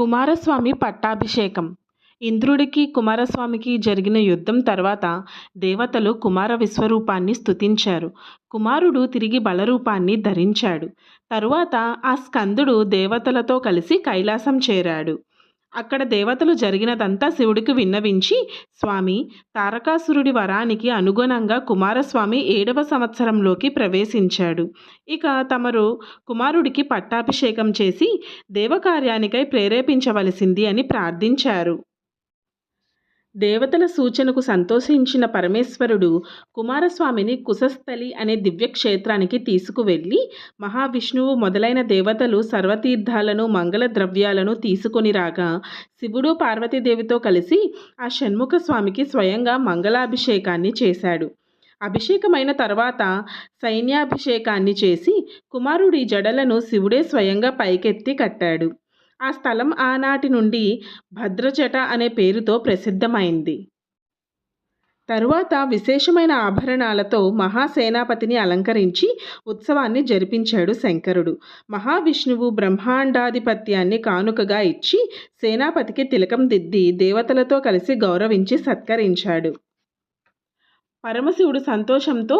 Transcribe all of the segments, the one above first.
కుమారస్వామి పట్టాభిషేకం. ఇంద్రుడికి కుమారస్వామికి జరిగిన యుద్ధం తర్వాత దేవతలు కుమార విశ్వరూపాన్ని స్తుతించారు. కుమారుడు తిరిగి బలరూపాన్ని ధరించాడు. తరువాత ఆ స్కందుడు దేవతలతో కలిసి కైలాసం చేరాడు. అక్కడ దేవతలు జరిగినదంతా శివుడికి విన్నవించి స్వామి తారకాసురుడి వరానికి అనుగుణంగా కుమారస్వామి ఏడవ సంవత్సరంలోకి ప్రవేశించాడు. ఇక తమరు కుమారుడికి పట్టాభిషేకం చేసి దేవకార్యానికై ప్రేరేపించవలసింది అని ప్రార్థించారు. దేవతల సూచనకు సంతోషించిన పరమేశ్వరుడు కుమారస్వామిని కుశస్థలి అనే దివ్యక్షేత్రానికి తీసుకువెళ్ళి మహావిష్ణువు మొదలైన దేవతలు సర్వతీర్థాలను మంగళ ద్రవ్యాలను తీసుకొని రాగా శివుడు పార్వతీదేవితో కలిసి ఆ షణ్ముఖ స్వామికి స్వయంగా మంగళాభిషేకాన్ని చేశాడు. అభిషేకమైన తర్వాత సైన్యాభిషేకాన్ని చేసి కుమారుడి జడలను శివుడే స్వయంగా పైకెత్తి కట్టాడు. ఆ స్థలం ఆనాటి నుండి భద్రజట అనే పేరుతో ప్రసిద్ధమైంది. తరువాత విశేషమైన ఆభరణాలతో మహాసేనాపతిని అలంకరించి ఉత్సవాన్ని జరిపించాడు శంకరుడు. మహావిష్ణువు బ్రహ్మాండాధిపత్యాన్ని కానుకగా ఇచ్చి సేనాపతికి తిలకం దిద్ది దేవతలతో కలిసి గౌరవించి సత్కరించాడు. పరమశివుడు సంతోషంతో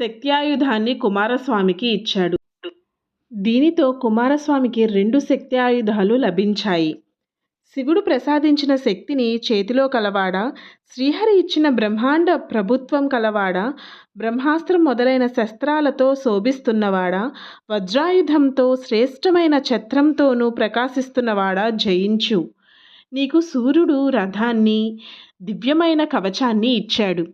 శక్త్యాయుధాన్ని కుమారస్వామికి ఇచ్చాడు. దీనితో కుమారస్వామికి రెండు శక్తి ఆయుధాలు లభించాయి. శివుడు ప్రసాదించిన శక్తిని చేతిలో కలవాడ? శ్రీహరి ఇచ్చిన బ్రహ్మాండ ప్రభుత్వం కలవాడ? బ్రహ్మాస్త్రం మొదలైన శస్త్రాలతో శోభిస్తున్నవాడ? వజ్రాయుధంతో శ్రేష్టమైన ఛత్రంతోనూ ప్రకాశిస్తున్నవాడ? జయించు. నీకు సూర్యుడు రథాన్ని దివ్యమైన కవచాన్ని ఇచ్చాడు.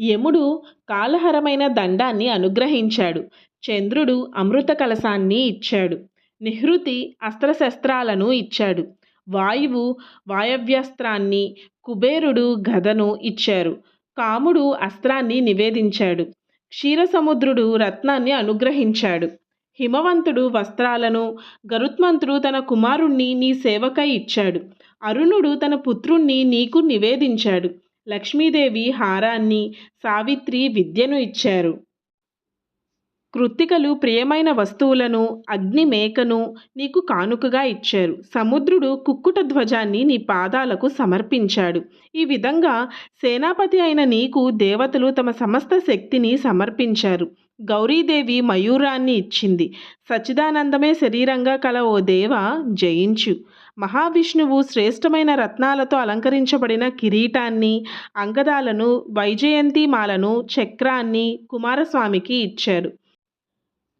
యముడు కాలహరమైన దండాన్ని అనుగ్రహించాడు. చంద్రుడు అమృత కలశాన్ని ఇచ్చాడు. నిహృతి అస్త్రశస్త్రాలను ఇచ్చాడు. వాయువు వాయవ్యాస్త్రాన్ని కుబేరుడు గదను ఇచ్చారు. కాముడు అస్త్రాన్ని నివేదించాడు. క్షీరసముద్రుడు రత్నాన్ని అనుగ్రహించాడు. హిమవంతుడు వస్త్రాలను గరుత్మంతుడు తన కుమారుణ్ణి నీ సేవకై ఇచ్చాడు. అరుణుడు తన పుత్రుణ్ణి నీకు నివేదించాడు. లక్ష్మీదేవి హారాన్ని సావిత్రి విద్యను ఇచ్చారు. కృత్తికలు ప్రియమైన వస్తువులను అగ్ని మేకను నీకు కానుకగా ఇచ్చారు. సముద్రుడు కుక్కుట ధ్వజాన్ని నీ పాదాలకు సమర్పించాడు. ఈ విధంగా సేనాపతి అయిన నీకు దేవతలు తమ సమస్త శక్తిని సమర్పించారు. గౌరీదేవి మయూరాన్ని ఇచ్చింది. సచ్చిదానందమే శరీరంగా కల ఓ దేవ జయించు. మహావిష్ణువు శ్రేష్టమైన రత్నాలతో అలంకరించబడిన కిరీటాన్ని అంగదాలను వైజయంతిమాలను చక్రాన్ని కుమారస్వామికి ఇచ్చాడు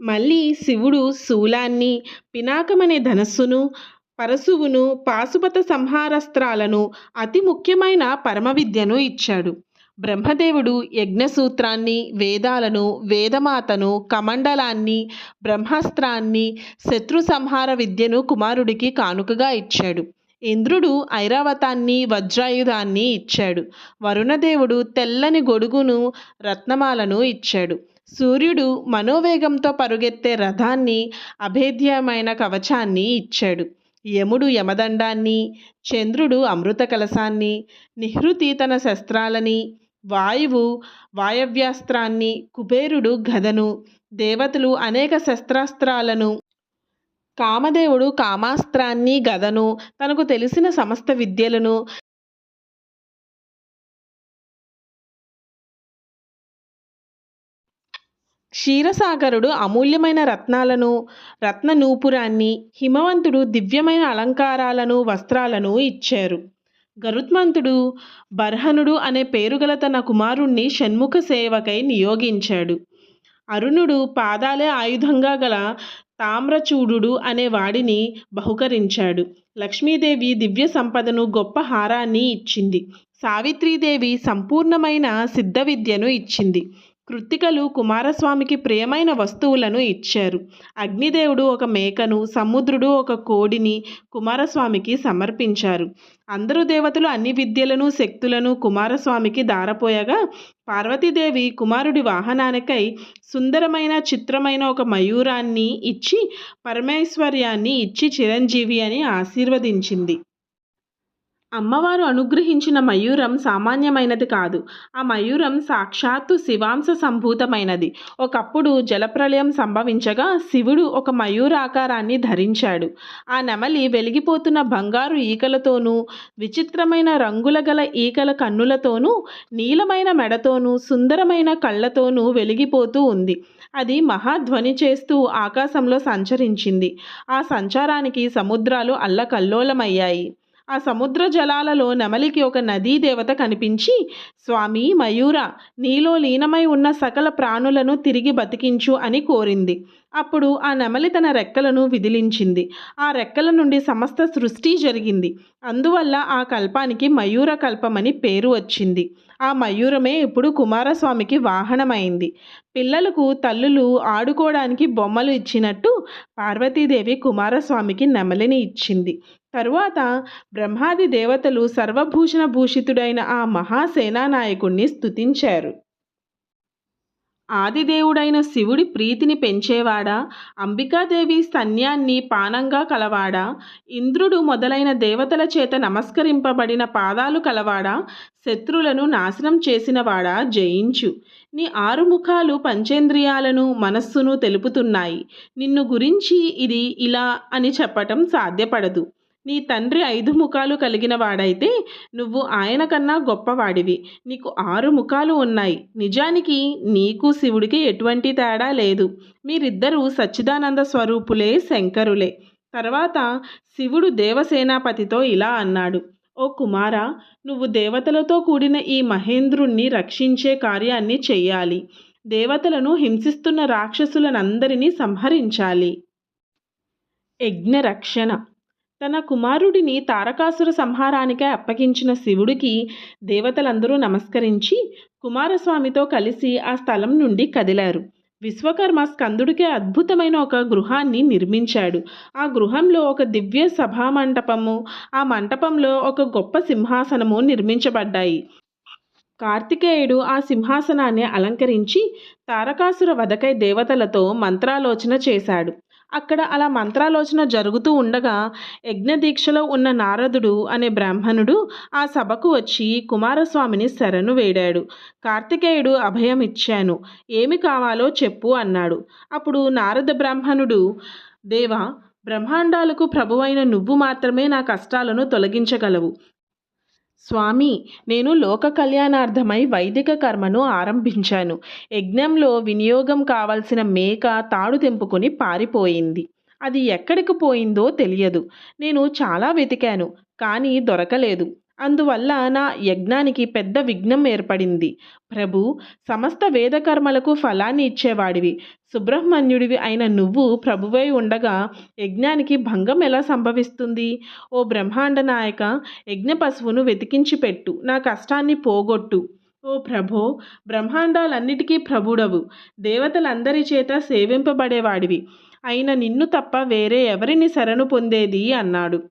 మళ్ళీ శివుడు శూలాన్ని పినాకమనే ధనస్సును పరశువును పాశుపత సంహారస్త్రాలను అతి ముఖ్యమైన పరమవిద్యను ఇచ్చాడు. బ్రహ్మదేవుడు యజ్ఞసూత్రాన్ని వేదాలను వేదమాతను కమండలాన్ని బ్రహ్మాస్త్రాన్ని శత్రు సంహార విద్యను కుమారుడికి కానుకగా ఇచ్చాడు. ఇంద్రుడు ఐరావతాన్ని వజ్రాయుధాన్ని ఇచ్చాడు. వరుణదేవుడు తెల్లని గొడుగును రత్నమాలను ఇచ్చాడు. సూర్యుడు మనోవేగంతో పరుగెత్తే రథాన్ని అభేద్యమైన కవచాన్ని ఇచ్చాడు. యముడు యమదండాన్ని చంద్రుడు అమృత కలశాన్ని నిహృతి తన శస్త్రాలని వాయువు వాయవ్యాస్త్రాన్ని కుబేరుడు గదను దేవతలు అనేక శస్త్రాస్త్రాలను కామదేవుడు కామాస్త్రాన్ని గదను తనకు తెలిసిన సమస్త విద్యలను క్షీరసాగరుడు అమూల్యమైన రత్నాలను రత్న నూపురాన్ని హిమవంతుడు దివ్యమైన అలంకారాలను వస్త్రాలను ఇచ్చారు. గరుత్మంతుడు బర్హనుడు అనే పేరుగల తన కుమారుణ్ణి షణ్ముఖ సేవకై నియోగించాడు. అరుణుడు పాదాలే ఆయుధంగా గల తామ్రచూడు అనే వాడిని బహుకరించాడు. లక్ష్మీదేవి దివ్య సంపదను గొప్ప హారాన్ని ఇచ్చింది. సావిత్రీదేవి సంపూర్ణమైన సిద్ధ విద్యను ఇచ్చింది. కృత్తికలు కుమారస్వామికి ప్రియమైన వస్తువులను ఇచ్చారు. అగ్నిదేవుడు ఒక మేకను సముద్రుడు ఒక కోడిని కుమారస్వామికి సమర్పించారు. అందరూ దేవతలు అన్ని విద్యలను శక్తులను కుమారస్వామికి దారపోయగా పార్వతీదేవి కుమారుడి వాహనానికై సుందరమైన చిత్రమైన ఒక మయూరాన్ని ఇచ్చి పరమేశ్వర్యాన్ని ఇచ్చి చిరంజీవి అని ఆశీర్వదించింది. అమ్మవారు అనుగ్రహించిన మయూరం సామాన్యమైనది కాదు. ఆ మయూరం సాక్షాత్తు శివాంశ సంభూతమైనది. ఒకప్పుడు జలప్రలయం సంభవించగా శివుడు ఒక మయూరాకారాన్ని ధరించాడు. ఆ నెమలి వెలిగిపోతున్న బంగారు ఈకలతోనూ విచిత్రమైన రంగుల గల ఈకల కన్నులతోనూ నీలమైన మెడతోనూ సుందరమైన కళ్ళతోనూ వెలిగిపోతూ ఉంది. అది మహాధ్వని చేస్తూ ఆకాశంలో సంచరించింది. ఆ సంచారానికి సముద్రాలు అల్లకల్లోలమయ్యాయి. ఆ సముద్ర జలాలలో నెమలికి ఒక నదీ దేవత కనిపించి స్వామి మయూర నీలో లీనమై ఉన్న సకల ప్రాణులను తిరిగి బతికించు అని కోరింది. అప్పుడు ఆ నెమలి తన రెక్కలను విదిలించింది. ఆ రెక్కల నుండి సమస్త సృష్టి జరిగింది. అందువల్ల ఆ కల్పానికి మయూర కల్పమని పేరు వచ్చింది. ఆ మయూరమే ఇప్పుడు కుమారస్వామికి వాహనమైంది. పిల్లలకు తల్లులు ఆడుకోవడానికి బొమ్మలు ఇచ్చినట్టు పార్వతీదేవి కుమారస్వామికి నెమలిని ఇచ్చింది. తరువాత బ్రహ్మాది దేవతలు సర్వభూషణ భూషితుడైన ఆ మహాసేనానాయకుణ్ణి స్తుతించారు. ఆదిదేవుడైన శివుడి ప్రీతిని పెంచేవాడా అంబికాదేవి స్తన్యాన్ని పానంగా కలవాడా ఇంద్రుడు మొదలైన దేవతల చేత నమస్కరింపబడిన పాదాలు కలవాడా శత్రులను నాశనం చేసినవాడా జయించు. నీ ఆరు ముఖాలు పంచేంద్రియాలను మనస్సును తెలుపుతున్నాయి. నిన్ను గురించి ఇది ఇలా అని చెప్పటం సాధ్యపడదు. నీ తండ్రి ఐదు ముఖాలు కలిగిన వాడైతే నువ్వు ఆయన కన్నా గొప్పవాడివి. నీకు ఆరు ముఖాలు ఉన్నాయి. నిజానికి నీకు శివుడికి ఎటువంటి తేడా లేదు. మీరిద్దరూ సచ్చిదానంద స్వరూపులే శంకరులే. తర్వాత శివుడు దేవసేనాపతితో ఇలా అన్నాడు. ఓ కుమార నువ్వు దేవతలతో కూడిన ఈ మహేంద్రుణ్ణి రక్షించే కార్యాన్ని చెయ్యాలి. దేవతలను హింసిస్తున్న రాక్షసులనందరినీ సంహరించాలి. యజ్ఞ రక్షణ తన కుమారుడిని తారకాసుర సంహారానికై అప్పగించిన శివుడికి దేవతలందరూ నమస్కరించి కుమారస్వామితో కలిసి ఆ స్థలం నుండి కదిలారు. విశ్వకర్మ స్కందుడికి అద్భుతమైన ఒక గృహాన్ని నిర్మించాడు. ఆ గృహంలో ఒక దివ్య సభా మంటపము ఆ మంటపంలో ఒక గొప్ప సింహాసనము నిర్మించబడ్డాయి. కార్తికేయుడు ఆ సింహాసనాన్ని అలంకరించి తారకాసుర వధకై దేవతలతో మంత్రాలోచన చేశాడు. అక్కడ అలా మంత్రాలోచన జరుగుతూ ఉండగా యజ్ఞదీక్షలో ఉన్న నారదుడు అనే బ్రాహ్మణుడు ఆ సభకు వచ్చి కుమారస్వామిని శరణు వేడాడు. కార్తికేయుడు అభయం ఇచ్చాను. ఏమి కావాలో చెప్పు అన్నాడు. అప్పుడు నారద బ్రాహ్మణుడు దేవా బ్రహ్మాండాలకు ప్రభువైన నువ్వు మాత్రమే నా కష్టాలను తొలగించగలవు. స్వామి నేను లోక కళ్యాణార్థమై వైదిక కర్మను ఆరంభించాను. యజ్ఞంలో వినియోగం కావలసిన మేక తాడు తెంపుకొని పారిపోయింది. అది ఎక్కడికి పోయిందో తెలియదు. నేను చాలా వెతికాను కానీ దొరకలేదు. అందువల్ల నా యజ్ఞానికి పెద్ద విఘ్నం ఏర్పడింది. ప్రభు సమస్త వేదకర్మలకు ఫలాన్ని ఇచ్చేవాడివి. సుబ్రహ్మణ్యుడివి అయిన నువ్వు ప్రభువై ఉండగా యజ్ఞానికి భంగం ఎలా సంభవిస్తుంది? ఓ బ్రహ్మాండ నాయక యజ్ఞ పశువును వెతికించి పెట్టు. నా కష్టాన్ని పోగొట్టు. ఓ ప్రభో బ్రహ్మాండాలన్నిటికీ ప్రభుడవు. దేవతలందరి చేత సేవింపబడేవాడివి. అయిన నిన్ను తప్ప వేరే ఎవరిని శరణు పొందేది? అన్నాడు.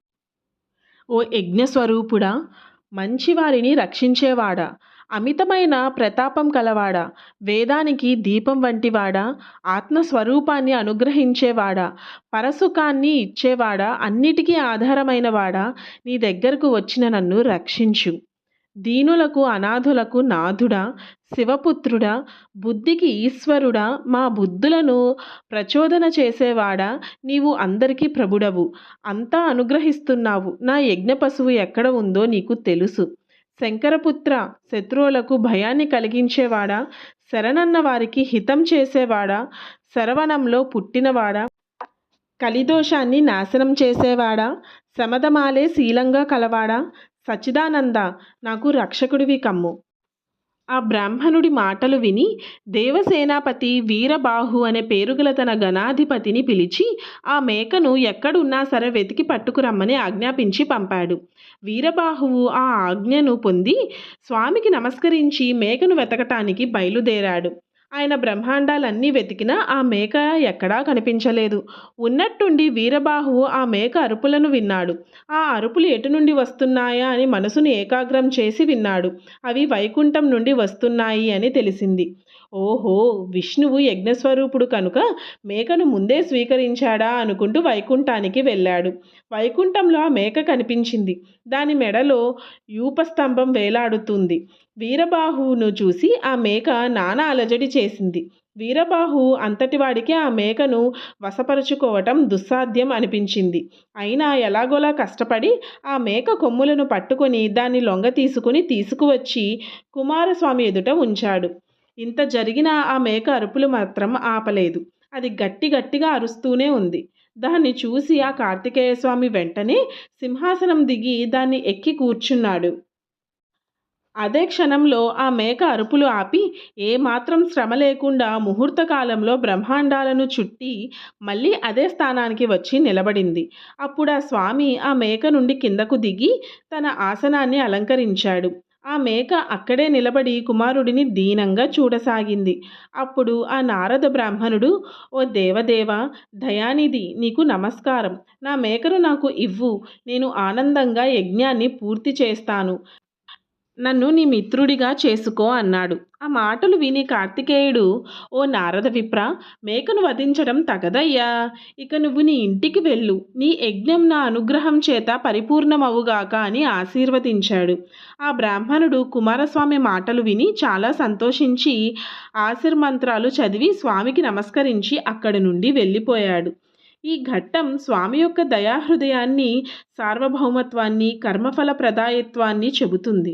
ఓ యజ్ఞస్వరూపుడా మంచివారిని రక్షించేవాడా అమితమైన ప్రతాపం కలవాడా వేదానికి దీపం వంటివాడా ఆత్మస్వరూపాన్ని అనుగ్రహించేవాడా పరసుఖాన్ని ఇచ్చేవాడా అన్నిటికీ ఆధారమైనవాడా నీ దగ్గరకు వచ్చిన నన్ను రక్షించు. దీనులకు అనాథులకు నాథుడా శివపుత్రుడా బుద్ధికి ఈశ్వరుడా మా బుద్ధులను ప్రచోదన చేసేవాడా నీవు అందరికీ ప్రభుడవు. అంతా అనుగ్రహిస్తున్నావు. నా యజ్ఞ పశువు ఎక్కడ ఉందో నీకు తెలుసు. శంకరపుత్ర శత్రువులకు భయాన్ని కలిగించేవాడా శరణన్న వారికి హితం చేసేవాడా శరవణంలో పుట్టినవాడా కలిదోషాన్ని నాశనం చేసేవాడా శమదమాలే శీలంగా కలవాడా సచ్చిదానంద నాకు రక్షకుడివి కమ్ము. ఆ బ్రాహ్మణుడి మాటలు విని దేవసేనాపతి వీరబాహు అనే పేరుగల తన గణాధిపతిని పిలిచి ఆ మేకను ఎక్కడున్నా సరే వెతికి పట్టుకురమ్మని ఆజ్ఞాపించి పంపాడు. వీరబాహువు ఆ ఆజ్ఞను పొంది స్వామికి నమస్కరించి మేకను వెతకటానికి బయలుదేరాడు. ఆయన బ్రహ్మాండాలన్నీ వెతికినా ఆ మేక ఎక్కడా కనిపించలేదు. ఉన్నట్టుండి వీరబాహువు ఆ మేక అరుపులను విన్నాడు. ఆ అరుపులు ఎటు నుండి వస్తున్నాయా అని మనసును ఏకాగ్రం చేసి విన్నాడు. అవి వైకుంఠం నుండి వస్తున్నాయి అని తెలిసింది. ఓహో విష్ణువు యజ్ఞస్వరూపుడు కనుక మేకను ముందే స్వీకరించాడా అనుకుంటూ వైకుంఠానికి వెళ్ళాడు. వైకుంఠంలో ఆ మేక కనిపించింది. దాని మెడలో యూపస్తంభం వేలాడుతుంది. వీరబాహువును చూసి ఆ మేక నానా అలజడి చేసింది. వీరబాహు అంతటివాడికి ఆ మేకను వశపరుచుకోవటం దుస్సాధ్యం అనిపించింది. అయినా ఎలాగోలా కష్టపడి ఆ మేక కొమ్ములను పట్టుకొని దాన్ని లొంగ తీసుకుని తీసుకువచ్చి కుమారస్వామి ఎదుట ఉంచాడు. ఇంత జరిగినా ఆ మేక అరుపులు మాత్రం ఆపలేదు. అది గట్టి గట్టిగా అరుస్తూనే ఉంది. దాన్ని చూసి ఆ కార్తికేయ స్వామి వెంటనే సింహాసనం దిగి దాన్ని ఎక్కి కూర్చున్నాడు. అదే క్షణంలో ఆ మేక అరుపులు ఆపి ఏమాత్రం శ్రమ లేకుండా ముహూర్త కాలంలో బ్రహ్మాండాలను చుట్టి మళ్ళీ అదే స్థానానికి వచ్చి నిలబడింది. అప్పుడు ఆ స్వామి ఆ మేక నుండి కిందకు దిగి తన ఆసనాన్ని అలంకరించాడు. ఆ మేక అక్కడే నిలబడి కుమారుడిని దీనంగా చూడసాగింది. అప్పుడు ఆ నారద బ్రాహ్మణుడు ఓ దేవదేవ దయానిధి నీకు నమస్కారం. నా మేకను నాకు ఇవ్వు. నేను ఆనందంగా యజ్ఞాన్ని పూర్తి చేస్తాను. నన్ను నీ మిత్రుడిగా చేసుకో అన్నాడు. ఆ మాటలు విని కార్తికేయుడు ఓ నారద విప్ర మేకను వధించడం తగదయ్యా. ఇక నువ్వు నీ ఇంటికి వెళ్ళు. నీ యజ్ఞం నా అనుగ్రహం చేత పరిపూర్ణమవుగాక అని ఆశీర్వదించాడు. ఆ బ్రాహ్మణుడు కుమారస్వామి మాటలు విని చాలా సంతోషించి ఆశీర్మంత్రాలు చదివి స్వామికి నమస్కరించి అక్కడి నుండి వెళ్ళిపోయాడు. ఈ ఘట్టం స్వామి యొక్క దయాహృదయాన్ని సార్వభౌమత్వాన్ని కర్మఫల ప్రదాయత్వాన్ని చెబుతుంది.